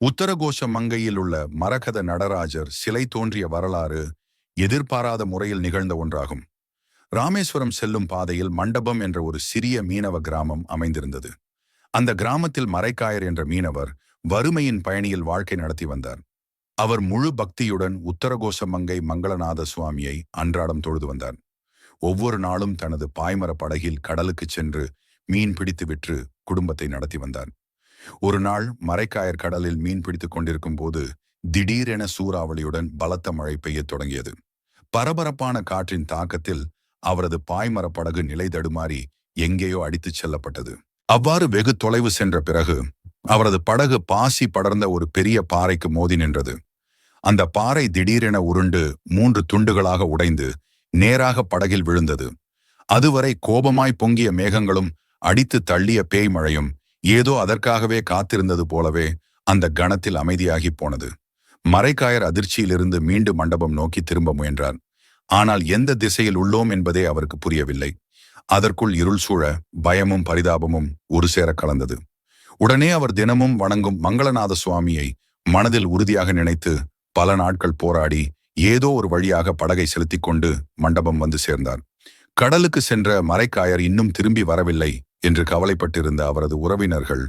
உத்தரகோஷ மங்கையில் உள்ள மரகத நடராஜர் சிலை தோன்றிய வரலாறு எதிர்பாராத முறையில் நிகழ்ந்த ஒன்றாகும். ராமேஸ்வரம் செல்லும் பாதையில் மண்டபம் என்ற ஒரு சிறிய மீனவ கிராமம் அமைந்திருந்தது. அந்த கிராமத்தில் மரைக்காயர் என்ற மீனவர் வறுமையின் பயணியில் வாழ்க்கை நடத்தி வந்தார். அவர் முழு பக்தியுடன் உத்தரகோச மங்கை மங்களநாத சுவாமியை அன்றாடம் தொழுது வந்தார். ஒவ்வொரு நாளும் தனது பாய்மர படகில் கடலுக்கு சென்று மீன் பிடித்து விற்று குடும்பத்தை நடத்தி வந்தார். ஒரு நாள் மரைக்காயர் கடலில் மீன் பிடித்துக் கொண்டிருக்கும் போது திடீரென சூறாவளியுடன் பலத்த மழை பெய்யத் தொடங்கியது. பரபரப்பான காற்றின் தாக்கத்தில் அவரது பாய்மர படகு நிலை தடுமாறி எங்கேயோ அடித்துச் செல்லப்பட்டது. அவ்வாறு வெகு தொலைவு சென்ற பிறகு அவரது படகு பாசி படர்ந்த ஒரு பெரிய பாறைக்கு மோதி நின்றது. அந்த பாறை திடீரென உருண்டு மூன்று துண்டுகளாக உடைந்து நேராக படகில் விழுந்தது. அதுவரை கோபமாய் பொங்கிய மேகங்களும் அடித்து தள்ளிய பேய் மழையும் ஏதோ அதற்காகவே காத்திருந்தது போலவே அந்த கணத்தில் அமைதியாகி போனது. மறைக்காயர் அதிர்ச்சியிலிருந்து மீண்டும் மண்டபம் நோக்கி திரும்ப முயன்றார். ஆனால் எந்த திசையில் உள்ளோம் என்பதே அவருக்கு புரியவில்லை. அதற்குள் இருள் சூழ பயமும் பரிதாபமும் ஒரு சேர கலந்தது. உடனே அவர் தினமும் வணங்கும் மங்களநாத சுவாமியை மனதில் உறுதியாக நினைத்து பல நாட்கள் போராடி ஏதோ ஒரு வழியாக படகை செலுத்திக் கொண்டு மண்டபம் வந்து சேர்ந்தார். கடலுக்கு சென்ற மறைக்காயர் இன்னும் திரும்பி வரவில்லை என்று கவலைப்பட்டிருந்த அவரது உறவினர்கள்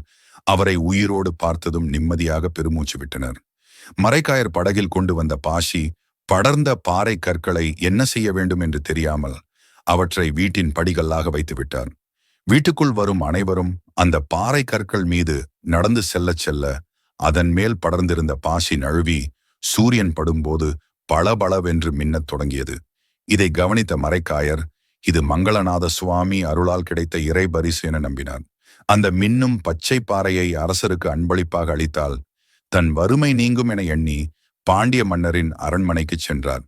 அவரை உயிரோடு பார்த்ததும் நிம்மதியாக பெருமூச்சு விட்டனர். மறைக்காயர் படகில் கொண்டு வந்த பாசி படர்ந்த பாறை கற்களை என்ன செய்ய வேண்டும் என்று தெரியாமல் அவற்றை வீட்டின் படிகல்லாக வைத்து விட்டார். வீட்டுக்குள் வரும் அனைவரும் அந்த பாறை கற்கள் மீது நடந்து செல்ல செல்ல அதன் மேல் படர்ந்திருந்த பாசி நழுவி சூரியன் படும்போது பளபளவென்று மின்னத் தொடங்கியது. இதை கவனித்த மறைக்காயர் இது மங்களநாத சுவாமி அருளால் கிடைத்த இறை பரிசு என நம்பினார். அந்த மின்னும் பச்சை பாறையை அரசருக்கு அன்பளிப்பாக அளித்தால் தன் வறுமை நீங்கும் என எண்ணி பாண்டிய மன்னரின் அரண்மனைக்கு சென்றார்.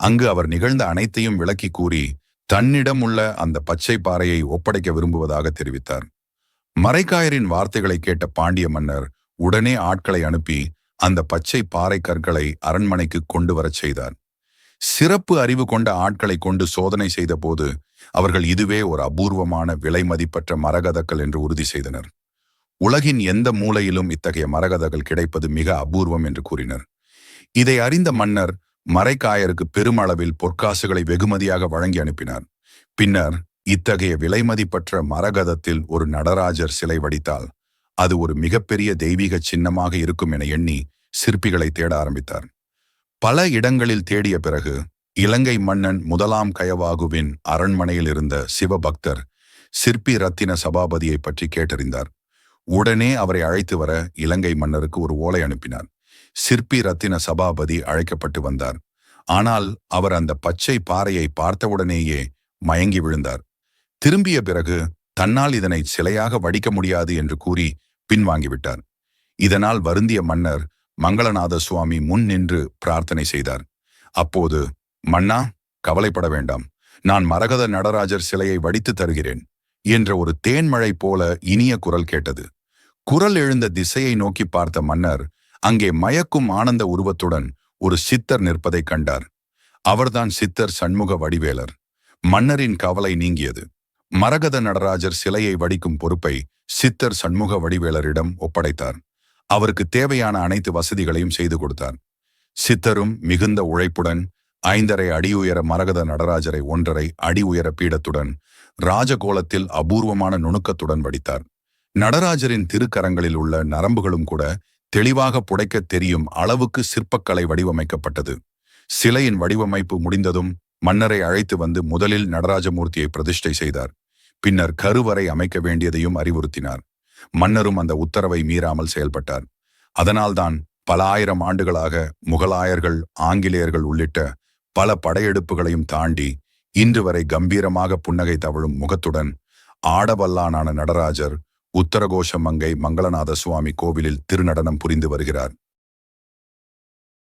அங்கு அவர் நிகழ்ந்த அனைத்தையும் விளக்கி கூறி தன்னிடம் உள்ள அந்த பச்சை பாறையை ஒப்படைக்க விரும்புவதாக தெரிவித்தார். மறைக்காயரின் வார்த்தைகளை கேட்ட பாண்டிய மன்னர் உடனே ஆட்களை அனுப்பி அந்த பச்சை பாறை கற்களை அரண்மனைக்கு கொண்டு வரச் செய்தார். சிறப்பு அறிவு கொண்ட ஆட்களை கொண்டு சோதனை செய்த போது அவர்கள் இதுவே ஒரு அபூர்வமான விலை மதிப்பற்ற மரகதக்கள் என்று உறுதி செய்தனர். உலகின் எந்த மூலையிலும் இத்தகைய மரகதகள் கிடைப்பது மிக அபூர்வம் என்று கூறினர். இதை அறிந்த மன்னர் மறைக்காயருக்கு பெருமளவில் பொற்காசுகளை வெகுமதியாக வழங்கி அனுப்பினார். பின்னர் இத்தகைய விலை மதிப்பற்ற மரகதத்தில் ஒரு நடராஜர் சிலை வடித்தால் அது ஒரு மிகப்பெரிய தெய்வீக சின்னமாக இருக்கும் என எண்ணி சிற்பிகளை தேட ஆரம்பித்தார். பல இடங்களில் தேடிய பிறகு இலங்கை மன்னன் முதலாம் கயவாகுவின் அரண்மனையில் இருந்த சிவபக்தர் சிற்பி ரத்தின சபாபதியை பற்றி கேட்டறிந்தார். உடனே அவரை அழைத்து வர இலங்கை மன்னருக்கு ஒரு ஓலை அனுப்பினார். சிற்பி ரத்தின சபாபதி அழைக்கப்பட்டு வந்தார். ஆனால் அவர் அந்த பச்சை பாறையை பார்த்தவுடனேயே மயங்கி விழுந்தார். திரும்பிய பிறகு தன்னால் இதனை சிலையாக வடிக்க முடியாது என்று கூறி பின்வாங்கிவிட்டார். இதனால் வருந்திய மன்னர் மங்களநாத சுவாமி முன் நின்று பிரார்த்தனை செய்தார். அப்போது மன்னா கவலைப்பட வேண்டாம். நான் மரகத நடராஜர் சிலையை வடித்து தருகிறேன் என்ற ஒரு தேன்மழை போல இனிய குரல் கேட்டது. குரல் எழுந்த திசையை நோக்கி பார்த்த மன்னர் அங்கே மயக்கும் ஆனந்த உருவத்துடன் ஒரு சித்தர் நிற்பதை கண்டார். அவர்தான் சித்தர் சண்முக வடிவேலர். மன்னரின் கவலை நீங்கியது. மரகத நடராஜர் சிலையை வடிக்கும் பொறுப்பை சித்தர் சண்முக வடிவேலரிடம் ஒப்படைத்தார். அவருக்கு தேவையான அனைத்து வசதிகளையும் செய்து கொடுத்தார். சித்தரும் மிகுந்த உழைப்புடன் ஐந்தரை அடி உயர மரகத நடராஜரை ஒன்றரை அடி உயர பீடத்துடன் ராஜகோலத்தில் அபூர்வமான நுணுக்கத்துடன் வடித்தார். நடராஜரின் திருக்கரங்களில் உள்ள நரம்புகளும் கூட தெளிவாக புடைக்க தெரியும் அளவுக்கு சிற்பக்கலை வடிவமைக்கப்பட்டது. சிலையின் வடிவமைப்பு முடிந்ததும் மன்னரை அழைத்து வந்து முதலில் நடராஜமூர்த்தியை பிரதிஷ்டை செய்தார். பின்னர் கருவறை அமைக்க வேண்டியதையும் அறிவுறுத்தினார். மன்னரும் அந்த உத்தரவை மீறாமல் செயல்பட்டார். அதனால்தான் பல ஆயிரம் ஆண்டுகளாக முகலாயர்கள் ஆங்கிலேயர்கள் உள்ளிட்ட பல படையெடுப்புகளையும் தாண்டி இன்று வரை கம்பீரமாக புன்னகை தவழும் முகத்துடன் ஆடவல்லானான நடராஜர் உத்தரகோஷ மங்கை மங்களநாத சுவாமி கோவிலில் திருநடனம் புரிந்து வருகிறார்.